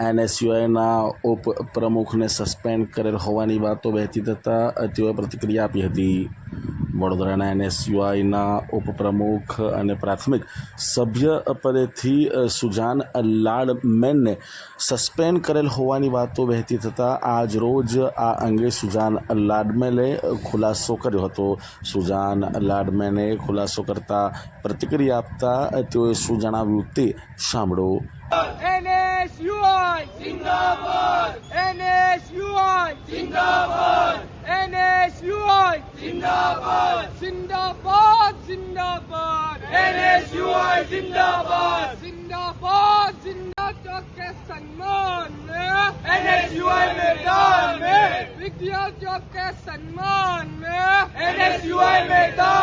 એનએસયુઆઈના ઉપ પ્રમુખને સસ્પેન્ડ કરેલ હોવાની વાતો વહેતી થતાં તેઓએ પ્રતિક્રિયા આપી હતી. વડોદરાના એનએસયુઆઈના ઉપપ્રમુખ અને પ્રાથમિક સભ્ય પદેથી સુજાન સુજાન લાડમેનને સસ્પેન્ડ કરેલ હોવાની વાતો વહેતી થતાં આજ રોજ આ અંગે સુજાન લાડમેને ખુલાસો કર્યો હતો. સુજાન લાડમેને ખુલાસો કરતા પ્રતિક્રિયા આપતા તેઓએ શું જણાવ્યું તે સાંભળો. NSUI Zindabad NSUI Zindabad NSUI Zindabad Zindabad Zindabad NSUI Zindabad Zindabad Zindabad के सम्मान में NSUI मैदान में विद्यार्थियों के सम्मान में NSUI मैदान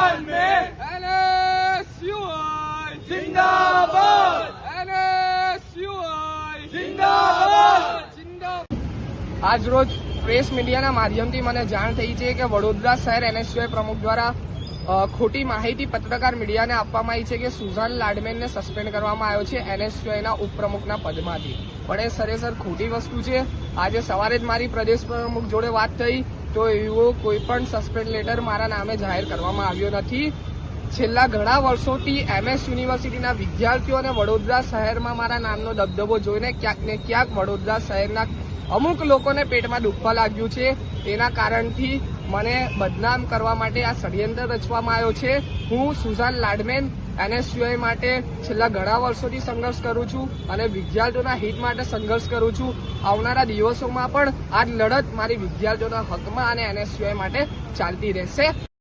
આજ રોજ પ્રેસ મીડિયાના માધ્યમથી મને જાણ થઈ છે કે વડોદરા શહેર એનએસયુઆઈ પ્રમુખ દ્વારા ખોટી માહિતી પત્રકાર મીડિયાને આપવામાં આવી છે કે સુઝાન લાડમેનને સસ્પેન્ડ કરવામાં આવ્યો છે એનએસયુઆઈના ઉપપ્રમુખના પદમાંથી. પણ એ સરેસર ખોટી વસ્તુ છે. આજે સવારે જ મારી પ્રદેશ પ્રમુખ જોડે વાત થઈ, તો એવો કોઈ પણ સસ્પેન્ડ લેટર મારા નામે જાહેર કરવામાં આવ્યો નથી. છેલ્લા ઘણા વર્ષોથી એમએસ યુનિવર્સિટીના વિદ્યાર્થીઓને વડોદરા શહેરમાં મારા નામનો દબદબો જોઈને ક્યાંક ને ક્યાંક વડોદરા શહેરના અમુક લોકોને પેટમાં દુખવા લાગ્યું છે. તેના કારણથી મને બદનામ કરવા માટે આ ષડયંત્ર રચવામાં આવ્યો છે. હું સુઝાન લાડમેન, એનએસયુઆઈ માટે છેલ્લા ઘણા વર્ષોથી સંઘર્ષ કરું છું અને વિદ્યાર્થીઓના હિત માટે સંઘર્ષ કરું છું. આવનારા દિવસોમાં પણ આ લડત મારી વિદ્યાર્થીઓના હકમાં અને એનએસયુઆઈ માટે ચાલતી રહેશે.